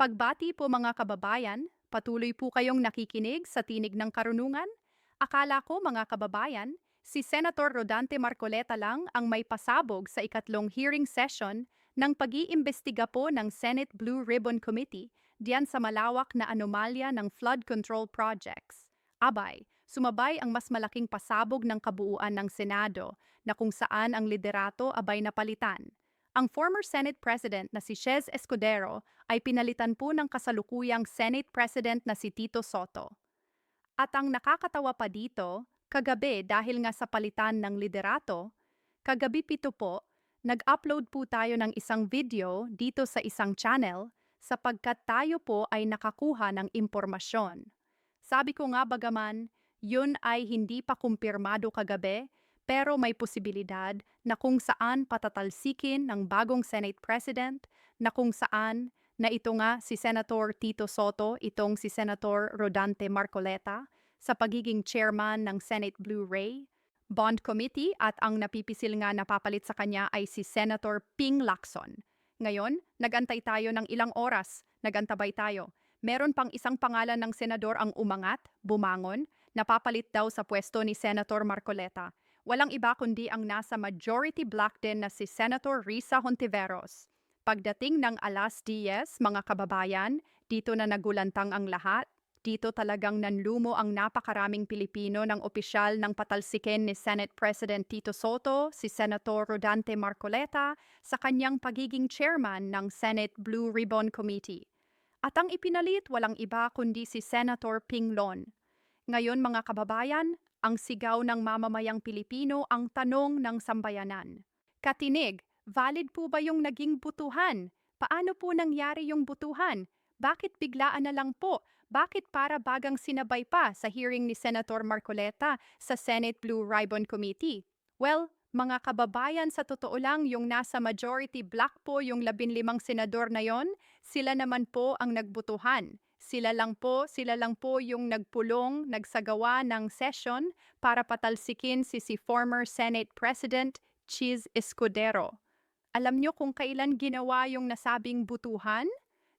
Pagbati po mga kababayan, patuloy po kayong nakikinig sa Tinig ng Karunungan. Akala ko mga kababayan, si Senator Rodante Marcoleta lang ang may pasabog sa ikatlong hearing session ng pag-iimbestiga po ng Senate Blue Ribbon Committee diyan sa malawak na anomalya ng flood control projects. Abay, sumabay ang mas malaking pasabog ng kabuuan ng Senado na kung saan ang liderato abay napalitan. Ang former Senate President na si Chez Escudero ay pinalitan po ng kasalukuyang Senate President na si Tito Soto. At ang nakakatawa pa dito, kagabi dahil nga sa palitan ng liderato, kagabi pito po, nag-upload po tayo ng isang video dito sa isang channel sapagkat tayo po ay nakakuha ng impormasyon. Sabi ko nga bagaman, yun ay hindi pa kumpirmado kagabi pero may posibilidad na kung saan patatalsikin ng bagong Senate President na kung saan na ito nga si Senator Tito Soto, itong si Senator Rodante Marcoleta sa pagiging chairman ng Senate Blu-ray Bond Committee at ang napipisil nga napapalit sa kanya ay si Senator Ping Lacson. Ngayon, nagantay tayo ng ilang oras, nagantabay tayo. Meron pang isang pangalan ng senador ang umangat, bumangon, napapalit daw sa pwesto ni Senator Marcoleta. Walang iba kundi ang nasa majority black din na si Senator Risa Hontiveros. Pagdating ng alas 10, mga kababayan, dito na nagulantang ang lahat. Dito talagang nanlumo ang napakaraming Pilipino ng opisyal ng patalsikin ni Senate President Tito Soto, si Senator Rodante Marcoleta, sa kanyang pagiging chairman ng Senate Blue Ribbon Committee. At ang ipinalit walang iba kundi si Senator Ping Lon. Ngayon mga kababayan, ang sigaw ng mamamayang Pilipino ang tanong ng sambayanan. Katinig, valid po ba yung naging butuhan? Paano po nangyari yung butuhan? Bakit biglaan na lang po? Bakit para bagang sinabay pa sa hearing ni Senator Marcoleta sa Senate Blue Ribbon Committee? Well, mga kababayan, sa totoo lang, yung nasa majority black po yung labinlimang senador na yon, sila naman po ang nagbutuhan. Sila lang po, sila lang po yung nagpulong, nagsagawa ng session para patalsikin si si former Senate President Chiz Escudero. Alam nyo kung kailan ginawa yung nasabing butuhan?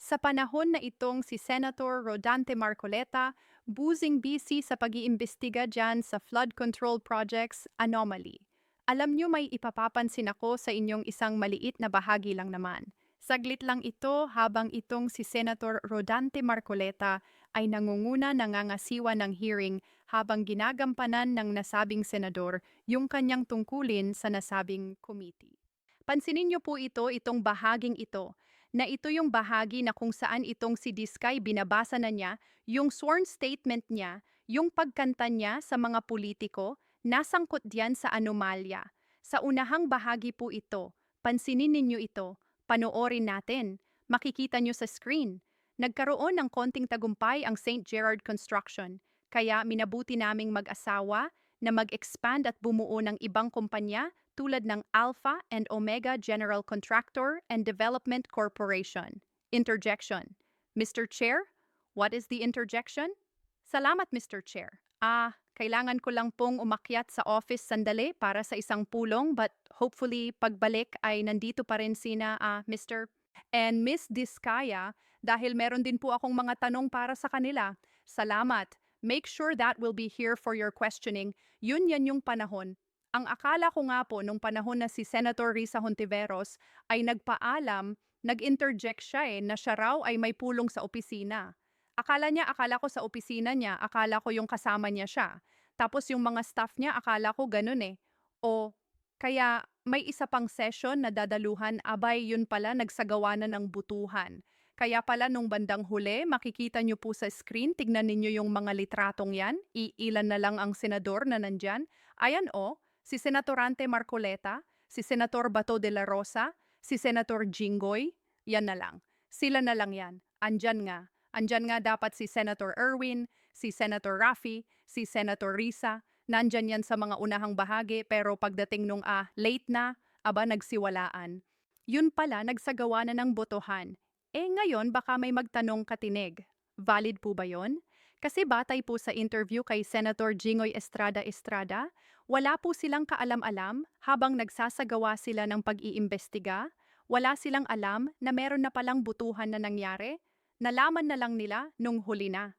Sa panahon na itong si Senator Rodante Marcoleta, buzing busy sa pag-iimbestiga dyan sa flood control projects anomaly. Alam nyo may ipapapansin ako sa inyong isang maliit na bahagi lang naman. Saglit lang ito habang itong si Senator Rodante Marcoleta ay nangunguna nangangasiwa ng hearing habang ginagampanan ng nasabing senador yung kanyang tungkulin sa nasabing committee. Pansinin niyo po ito, itong bahaging ito, na ito yung bahagi na kung saan itong si Diskay binabasa na niya, yung sworn statement niya, yung pagkanta niya sa mga politiko, nasangkot diyan sa anomalya. Sa unahang bahagi po ito, pansinin ninyo ito, Panoorin natin. Makikita nyo sa screen. Nagkaroon ng konting tagumpay ang St. Gerard Construction, kaya minabuti naming mag-asawa na mag-expand at bumuo ng ibang kumpanya tulad ng Alpha and Omega General Contractor and Development Corporation. Interjection. Mr. Chair, what is the interjection? Salamat, Mr. Chair. Ah, kailangan ko lang pong umakyat sa office sandali para sa isang pulong but hopefully pagbalik ay nandito pa rin sina uh, Mr. and Miss Diskaya dahil meron din po akong mga tanong para sa kanila. Salamat. Make sure that will be here for your questioning. Yun yan yung panahon. Ang akala ko nga po nung panahon na si Senator Risa Hontiveros ay nagpaalam, nag-interject siya eh na siya raw ay may pulong sa opisina. Akala niya, akala ko sa opisina niya, akala ko yung kasama niya siya. Tapos yung mga staff niya, akala ko ganun eh. O kaya may isa pang session na dadaluhan, abay yun pala nagsagawa na ng butuhan. Kaya pala nung bandang huli, makikita niyo po sa screen, tignan ninyo yung mga litratong yan, iilan na lang ang senador na nandyan. Ayan o, si Senatorante Marcoleta, si Senator Bato de la Rosa, si Senator Jinggoy, yan na lang. Sila na lang yan. Andyan nga. Andyan nga dapat si Senator Erwin, si Senator Rafi, si Senator Risa. Nandyan yan sa mga unahang bahagi pero pagdating nung ah, late na, aba nagsiwalaan. Yun pala nagsagawa na ng botohan. Eh ngayon baka may magtanong katinig. Valid po ba yon? Kasi batay po sa interview kay Senator Jingoy Estrada Estrada, wala po silang kaalam-alam habang nagsasagawa sila ng pag-iimbestiga, wala silang alam na meron na palang butuhan na nangyari nalaman na lang nila nung huli na.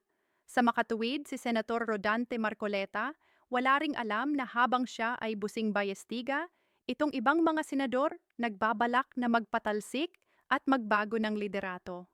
Sa makatuwid, si Senator Rodante Marcoleta, wala ring alam na habang siya ay busing bayestiga, itong ibang mga senador nagbabalak na magpatalsik at magbago ng liderato.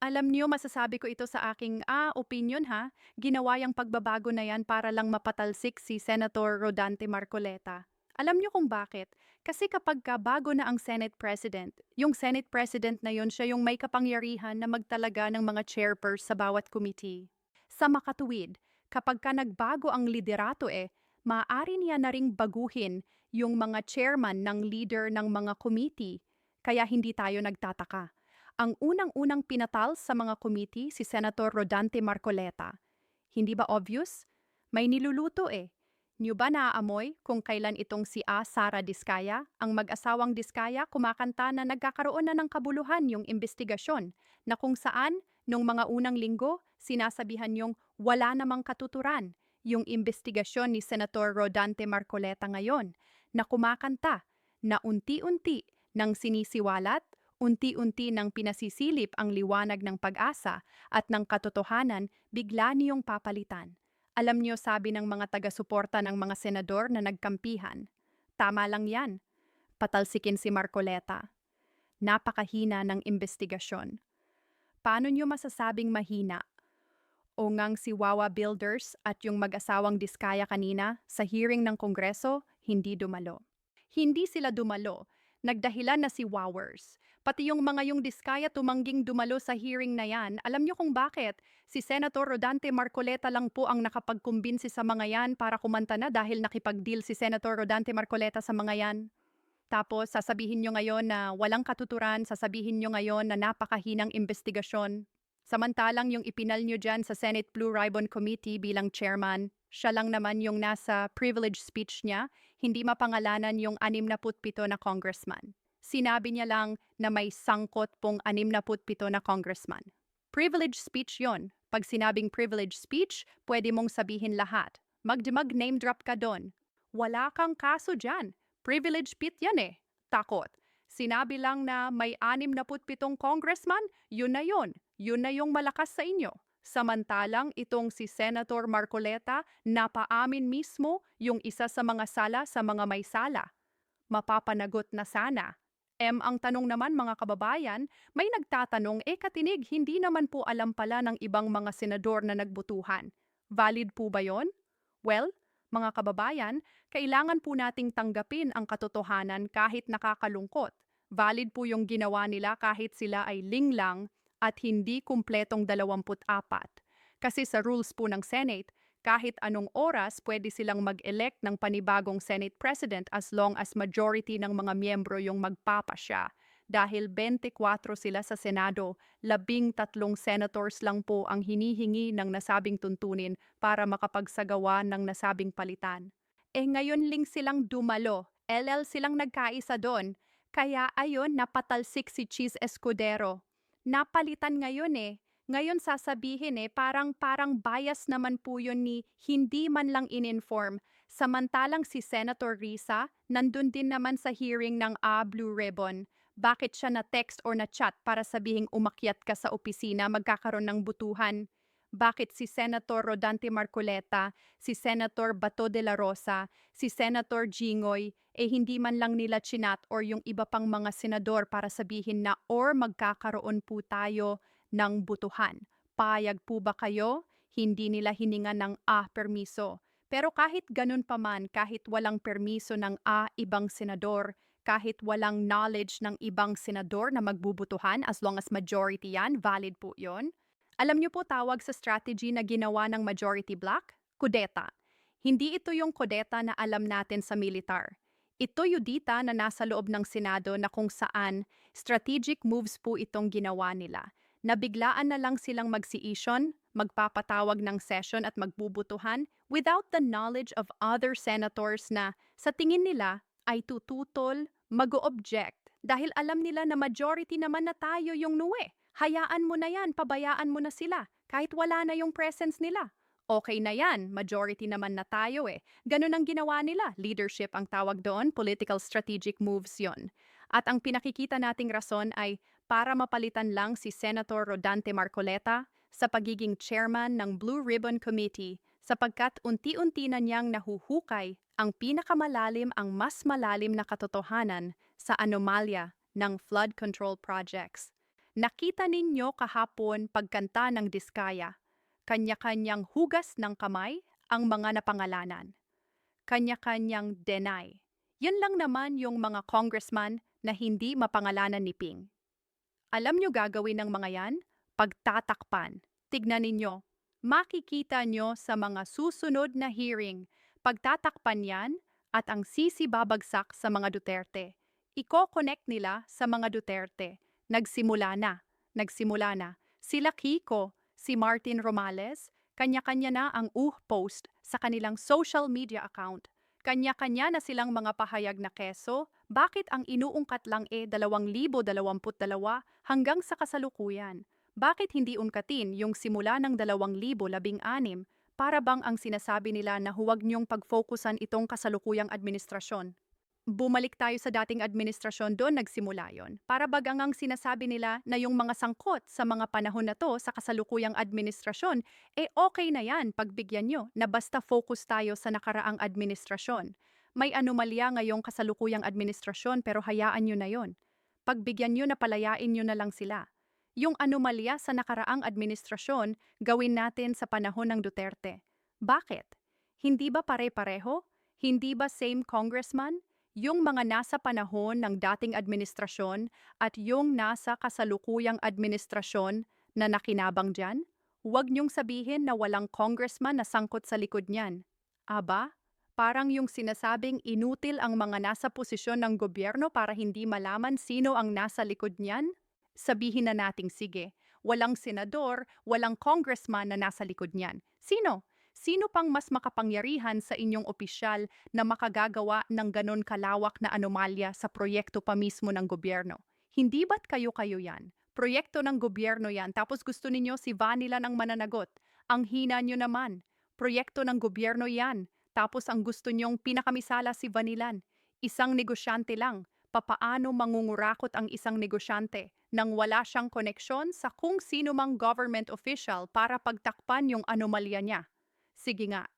Alam niyo, masasabi ko ito sa aking, ah, opinion ha, ginawa yung pagbabago na yan para lang mapatalsik si Senator Rodante Marcoleta. Alam niyo kung bakit? Kasi kapag ka bago na ang Senate President, yung Senate President na yon siya yung may kapangyarihan na magtalaga ng mga chairpers sa bawat committee. Sa makatuwid, kapag ka nagbago ang liderato eh, maaari niya na ring baguhin yung mga chairman ng leader ng mga committee, kaya hindi tayo nagtataka. Ang unang-unang pinatal sa mga committee si Senator Rodante Marcoleta. Hindi ba obvious? May niluluto eh. Niyo ba naaamoy kung kailan itong si A. Sara Diskaya, ang mag-asawang Diskaya, kumakanta na nagkakaroon na ng kabuluhan yung investigasyon na kung saan, nung mga unang linggo, sinasabihan yung wala namang katuturan yung investigasyon ni Senator Rodante Marcoleta ngayon na kumakanta na unti-unti nang sinisiwalat, unti-unti nang pinasisilip ang liwanag ng pag-asa at ng katotohanan, bigla niyong papalitan. Alam niyo sabi ng mga taga-suporta ng mga senador na nagkampihan. Tama lang yan. Patalsikin si Marcoleta. Napakahina ng investigasyon. Paano niyo masasabing mahina? O ngang si Wawa Builders at yung mag-asawang Diskaya kanina sa hearing ng Kongreso, hindi dumalo. Hindi sila dumalo. Nagdahilan na si Wowers. Pati yung mga yung Diskaya tumangging dumalo sa hearing na yan, alam niyo kung bakit? Si Senator Rodante Marcoleta lang po ang nakapagkumbinsi sa mga yan para kumanta na dahil nakipag-deal si Senator Rodante Marcoleta sa mga yan. Tapos sasabihin nyo ngayon na walang katuturan, sasabihin nyo ngayon na napakahinang investigasyon. Samantalang yung ipinal nyo dyan sa Senate Blue Ribbon Committee bilang chairman, siya lang naman yung nasa privilege speech niya, hindi mapangalanan yung 67 na congressman. Sinabi niya lang na may sangkot pong 67 na congressman. Privilege speech yon. Pag sinabing privilege speech, pwede mong sabihin lahat. Magdimag name drop ka doon. Wala kang kaso dyan. Privilege pit yan eh. Takot. Sinabi lang na may 67 congressman, yun na yun. Yun na yung malakas sa inyo. Samantalang itong si Senator Marcoleta napaamin mismo yung isa sa mga sala sa mga may sala. Mapapanagot na sana. M ang tanong naman mga kababayan, may nagtatanong eh katinig hindi naman po alam pala ng ibang mga senador na nagbutuhan. Valid po ba yon? Well, mga kababayan, kailangan po nating tanggapin ang katotohanan kahit nakakalungkot. Valid po yung ginawa nila kahit sila ay linglang at hindi kumpletong 24. Kasi sa rules po ng Senate, kahit anong oras pwede silang mag-elect ng panibagong Senate President as long as majority ng mga miyembro yung magpapasya. Dahil 24 sila sa Senado, labing tatlong senators lang po ang hinihingi ng nasabing tuntunin para makapagsagawa ng nasabing palitan. Eh ngayon ling silang dumalo, LL silang nagkaisa doon, kaya ayon napatalsik si Cheese Escudero. Napalitan ngayon eh, ngayon sasabihin eh, parang parang bias naman po yun ni hindi man lang in-inform. Samantalang si Senator Risa, nandun din naman sa hearing ng A Blue Ribbon. Bakit siya na text or na chat para sabihing umakyat ka sa opisina magkakaroon ng butuhan? Bakit si Senator Rodante Marcoleta, si Senator Bato de la Rosa, si Senator Jingoy, eh hindi man lang nila chinat or yung iba pang mga senador para sabihin na or magkakaroon po tayo ng butuhan. Payag po ba kayo? Hindi nila hininga ng A permiso. Pero kahit ganun pa man, kahit walang permiso ng A ibang senador, kahit walang knowledge ng ibang senador na magbubutuhan as long as majority yan, valid po yon. Alam niyo po tawag sa strategy na ginawa ng majority block? Kudeta. Hindi ito yung kudeta na alam natin sa militar. Ito yudita na nasa loob ng Senado na kung saan strategic moves po itong ginawa nila. Nabiglaan na lang silang magsiisyon, magpapatawag ng session at magbubutuhan without the knowledge of other senators na sa tingin nila ay tututol, mag-object dahil alam nila na majority naman na tayo yung nuwe. Hayaan mo na yan, pabayaan mo na sila, kahit wala na yung presence nila. Okay na yan, majority naman na tayo eh. Ganun ang ginawa nila, leadership ang tawag doon, political strategic moves yon. At ang pinakikita nating rason ay para mapalitan lang si Senator Rodante Marcoleta sa pagiging chairman ng Blue Ribbon Committee sapagkat unti-unti na niyang nahuhukay ang pinakamalalim ang mas malalim na katotohanan sa anomalya ng flood control projects. Nakita ninyo kahapon pagkanta ng Diskaya, kanya-kanyang hugas ng kamay ang mga napangalanan. Kanya-kanyang deny. Yan lang naman yung mga congressman na hindi mapangalanan ni Ping. Alam nyo gagawin ng mga yan? Pagtatakpan. Tignan ninyo. Makikita nyo sa mga susunod na hearing. Pagtatakpan yan at ang sisi babagsak sa mga Duterte. Iko-connect nila sa mga Duterte. Nagsimula na. Nagsimula na. Sila Kiko, si Martin Romales, kanya-kanya na ang uh post sa kanilang social media account. Kanya-kanya na silang mga pahayag na keso, bakit ang inuungkat lang e 2022 hanggang sa kasalukuyan? Bakit hindi ungkatin yung simula ng 2016 para bang ang sinasabi nila na huwag niyong pag-focusan itong kasalukuyang administrasyon? Bumalik tayo sa dating administrasyon doon nagsimula yon. Para bagang ang sinasabi nila na yung mga sangkot sa mga panahon na to sa kasalukuyang administrasyon, eh okay na yan pagbigyan nyo na basta focus tayo sa nakaraang administrasyon. May anomalya ngayong kasalukuyang administrasyon pero hayaan nyo na yon. Pagbigyan nyo na palayain nyo na lang sila. Yung anomalya sa nakaraang administrasyon, gawin natin sa panahon ng Duterte. Bakit? Hindi ba pare-pareho? Hindi ba same congressman? yung mga nasa panahon ng dating administrasyon at yung nasa kasalukuyang administrasyon na nakinabang dyan? Huwag niyong sabihin na walang congressman na sangkot sa likod niyan. Aba, parang yung sinasabing inutil ang mga nasa posisyon ng gobyerno para hindi malaman sino ang nasa likod niyan? Sabihin na nating sige, walang senador, walang congressman na nasa likod niyan. Sino? Sino pang mas makapangyarihan sa inyong opisyal na makagagawa ng ganon kalawak na anomalya sa proyekto pa mismo ng gobyerno? Hindi ba't kayo-kayo yan? Proyekto ng gobyerno yan tapos gusto ninyo si Vanilla ng mananagot. Ang hina nyo naman. Proyekto ng gobyerno yan. Tapos ang gusto nyong pinakamisala si Vanilan. Isang negosyante lang. Papaano mangungurakot ang isang negosyante nang wala siyang koneksyon sa kung sino mang government official para pagtakpan yung anomalya niya? Sige nga.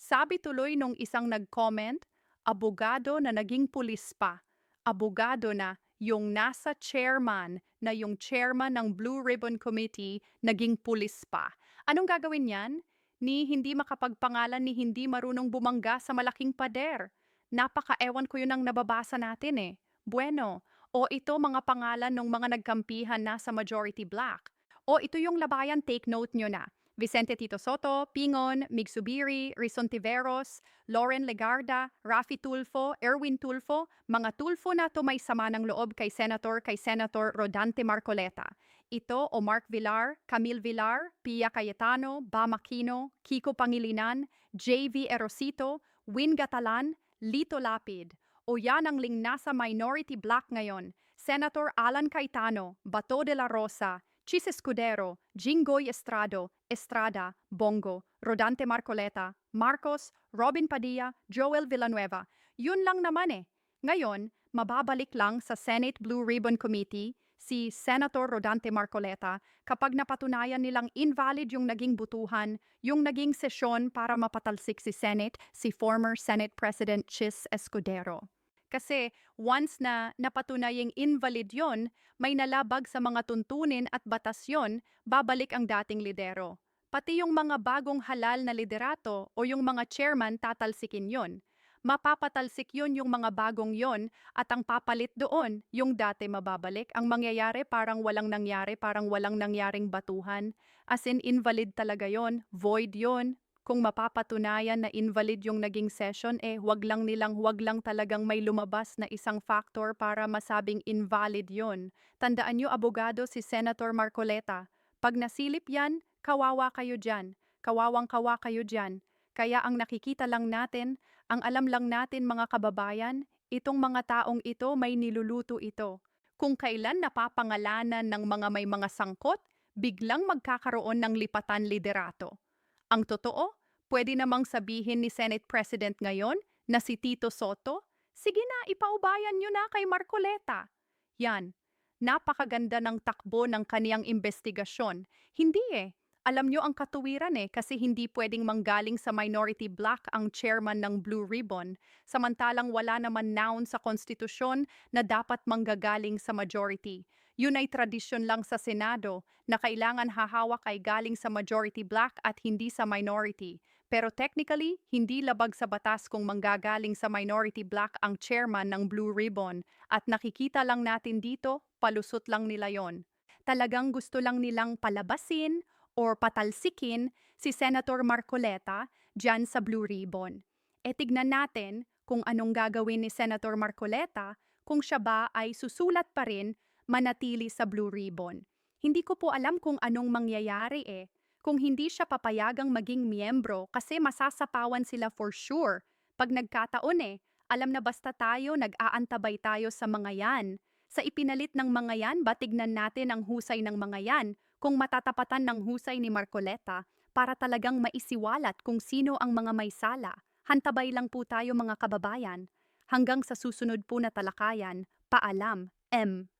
Sabi tuloy nung isang nag-comment, abogado na naging pulis pa. Abogado na yung nasa chairman na yung chairman ng Blue Ribbon Committee naging pulis pa. Anong gagawin niyan? Ni hindi makapagpangalan ni hindi marunong bumangga sa malaking pader. Napaka-ewan ko yun ang nababasa natin eh. Bueno, o ito mga pangalan ng mga nagkampihan na sa majority black. O ito yung labayan take note nyo na. Vicente Tito Soto, Pingon, Migsubiri, Rizon Tiveros, Lauren Legarda, Rafi Tulfo, Erwin Tulfo, mga Tulfo na to may sama ng loob kay Senator kay Senator Rodante Marcoleta. Ito o Mark Villar, Camille Villar, Pia Cayetano, Bam Aquino, Kiko Pangilinan, JV Erosito, Win Gatalan, Lito Lapid. O yan ang ling nasa minority black ngayon. Senator Alan Cayetano, Bato de la Rosa, Chis Escudero, Jingoy Estrado, Estrada, Bongo, Rodante Marcoleta, Marcos, Robin Padilla, Joel Villanueva. Yun lang naman eh. Ngayon, mababalik lang sa Senate Blue Ribbon Committee si Senator Rodante Marcoleta kapag napatunayan nilang invalid yung naging butuhan, yung naging sesyon para mapatalsik si Senate, si former Senate President Chis Escudero. Kasi once na napatunayang invalid yon, may nalabag sa mga tuntunin at batas yon, babalik ang dating lidero. Pati yung mga bagong halal na liderato o yung mga chairman tatalsikin yon. Mapapatalsik yun yung mga bagong yon at ang papalit doon, yung dati mababalik. Ang mangyayari parang walang nangyari, parang walang nangyaring batuhan. As in invalid talaga yon, void yon, kung mapapatunayan na invalid yung naging session, eh wag lang nilang wag lang talagang may lumabas na isang factor para masabing invalid yon. Tandaan nyo abogado si Senator Marcoleta. Pag nasilip yan, kawawa kayo dyan. Kawawang kawa kayo dyan. Kaya ang nakikita lang natin, ang alam lang natin mga kababayan, itong mga taong ito may niluluto ito. Kung kailan napapangalanan ng mga may mga sangkot, biglang magkakaroon ng lipatan liderato. Ang totoo, pwede namang sabihin ni Senate President ngayon na si Tito Soto, sige na, ipaubayan nyo na kay Marcoleta. Yan, napakaganda ng takbo ng kaniyang investigasyon. Hindi eh. Alam nyo ang katuwiran eh kasi hindi pwedeng manggaling sa minority black ang chairman ng Blue Ribbon, samantalang wala naman noun sa konstitusyon na dapat manggagaling sa majority. Yun ay tradisyon lang sa Senado na kailangan hahawak ay galing sa majority black at hindi sa minority. Pero technically, hindi labag sa batas kung manggagaling sa minority black ang chairman ng Blue Ribbon at nakikita lang natin dito, palusot lang nila yon. Talagang gusto lang nilang palabasin or patalsikin si Senator Marcoleta dyan sa Blue Ribbon. E tignan natin kung anong gagawin ni Senator Marcoleta kung siya ba ay susulat pa rin manatili sa Blue Ribbon. Hindi ko po alam kung anong mangyayari eh. Kung hindi siya papayagang maging miyembro kasi masasapawan sila for sure. Pag nagkataon eh, alam na basta tayo nag-aantabay tayo sa mga yan. Sa ipinalit ng mga yan, ba tignan natin ang husay ng mga yan kung matatapatan ng husay ni Marcoleta para talagang maisiwalat kung sino ang mga may sala. Hantabay lang po tayo mga kababayan. Hanggang sa susunod po na talakayan, paalam, M.